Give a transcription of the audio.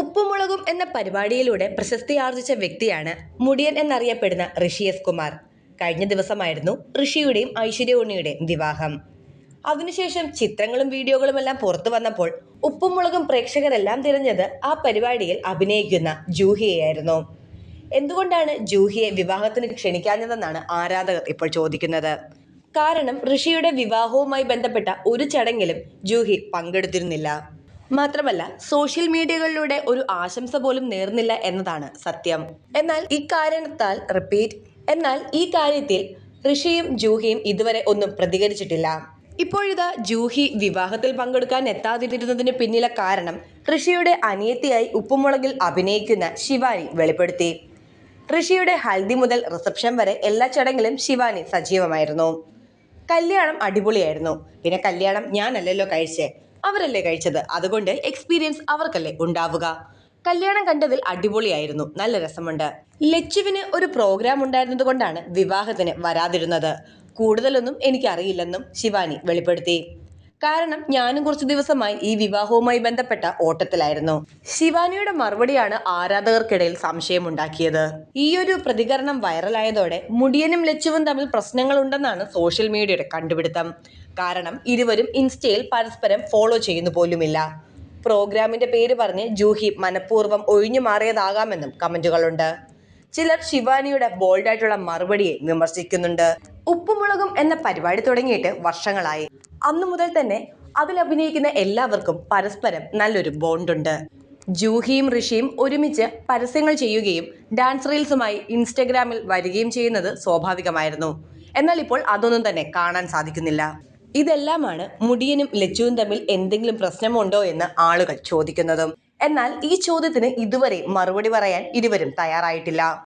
ഉപ്പുമുളകും എന്ന പരിപാടിയിലൂടെ പ്രശസ്തി ആർജിച്ച വ്യക്തിയാണ് മുടിയൻ എന്നറിയപ്പെടുന്ന ഋഷി എസ് കുമാർ. കഴിഞ്ഞ ദിവസമായിരുന്നു ഋഷിയുടെയും ഐശ്വര്യ ഉണ്ണിയുടെയും വിവാഹം. അതിനുശേഷം ചിത്രങ്ങളും വീഡിയോകളും എല്ലാം പുറത്തു വന്നപ്പോൾ ഉപ്പുമുളകും പ്രേക്ഷകരെല്ലാം തിരഞ്ഞത് ആ പരിപാടിയിൽ അഭിനയിക്കുന്ന ജൂഹിയെയായിരുന്നു. എന്തുകൊണ്ടാണ് ജൂഹിയെ വിവാഹത്തിന് ക്ഷണിക്കാഞ്ഞതെന്നാണ് ആരാധകർ ഇപ്പോൾ ചോദിക്കുന്നത്. കാരണം ഋഷിയുടെ വിവാഹവുമായി ബന്ധപ്പെട്ട ഒരു ചടങ്ങിലും ജൂഹി പങ്കെടുത്തിരുന്നില്ല. മാത്രമല്ല സോഷ്യൽ മീഡിയകളിലൂടെ ഒരു ആശംസ പോലും നേർന്നില്ല എന്നതാണ് സത്യം. എന്നാൽ ഇക്കാരണത്താൽ റിപ്പീറ്റ് എന്നാൽ ഈ കാര്യത്തിൽ ഋഷിയും ജൂഹിയും ഇതുവരെ ഒന്നും പ്രതികരിച്ചിട്ടില്ല. ഇപ്പോഴിതാ ജൂഹി വിവാഹത്തിൽ പങ്കെടുക്കാൻ എത്താതിരുന്നതിന് പിന്നിലെ കാരണം ഋഷിയുടെ അനിയത്തിയായി ഉപ്പുമുളകിൽ അഭിനയിക്കുന്ന ശിവാനി വെളിപ്പെടുത്തി. ഋഷിയുടെ ഹൽദി മുതൽ റിസപ്ഷൻ വരെ എല്ലാ ചടങ്ങിലും ശിവാനി സജീവമായിരുന്നു. കല്യാണം അടിപൊളിയായിരുന്നു. പിന്നെ കല്യാണം ഞാനല്ലല്ലോ കഴിച്ചേ. അവരല്ലേ കഴിച്ചത്? അതുകൊണ്ട് എക്സ്പീരിയൻസ് അവർക്കല്ലേ ഉണ്ടാവുക. കല്യാണം കണ്ടതിൽ അടിപൊളിയായിരുന്നു. നല്ല രസമുണ്ട്. ലച്ചുവിന് ഒരു പ്രോഗ്രാം ഉണ്ടായിരുന്നത് കൊണ്ടാണ് വിവാഹത്തിന് വരാതിരുന്നത്. കൂടുതലൊന്നും എനിക്കറിയില്ലെന്നും ശിവാനി വെളിപ്പെടുത്തി. കാരണം ഞാനും കുറച്ചു ദിവസമായി ഈ വിവാഹവുമായി ബന്ധപ്പെട്ട ഓട്ടത്തിലായിരുന്നു. ശിവാനിയുടെ മറുപടിയാണ് ആരാധകർക്കിടയിൽ സംശയമുണ്ടാക്കിയത്. ഈ ഒരു പ്രതികരണം വൈറലായതോടെ മുടിയനും ലച്ചുവും തമ്മിൽ പ്രശ്നങ്ങളുണ്ടെന്നാണ് സോഷ്യൽ മീഡിയയുടെ കണ്ടുപിടുത്തം. കാരണം ഇരുവരും ഇൻസ്റ്റയിൽ പരസ്പരം ഫോളോ ചെയ്യുന്നു പോലുമില്ല. പ്രോഗ്രാമിന്റെ പേര് പറഞ്ഞ് ജൂഹി മനഃപൂർവം ഒഴിഞ്ഞു മാറിയതാകാമെന്നും കമന്റുകളുണ്ട്. ചിലർ ശിവാനിയുടെ ബോൾഡായിട്ടുള്ള മറുപടിയെ വിമർശിക്കുന്നുണ്ട്. ഉപ്പുമുളകും എന്ന പരിപാടി തുടങ്ങിയിട്ട് വർഷങ്ങളായി. അന്നു മുതൽ തന്നെ അതിൽ അഭിനയിക്കുന്ന എല്ലാവർക്കും പരസ്പരം നല്ലൊരു ബോണ്ടുണ്ട് ജൂഹിയും ഋഷിയും ഒരുമിച്ച് പരസ്യങ്ങൾ ചെയ്യുകയും ഡാൻസ് റീൽസുമായി ഇൻസ്റ്റഗ്രാമിൽ വരികയും ചെയ്യുന്നത് സ്വാഭാവികമായിരുന്നു. എന്നാൽ ഇപ്പോൾ അതൊന്നും തന്നെ കാണാൻ സാധിക്കുന്നില്ല. ഇതെല്ലാമാണ് മുടിയനും ലച്ചുവും തമ്മിൽ എന്തെങ്കിലും പ്രശ്നമുണ്ടോ എന്ന് ആളുകൾ ചോദിക്കുന്നതും. എന്നാൽ ഈ ചോദ്യത്തിന് ഇതുവരെ മറുപടി പറയാൻ ഇരുവരും തയ്യാറായിട്ടില്ല.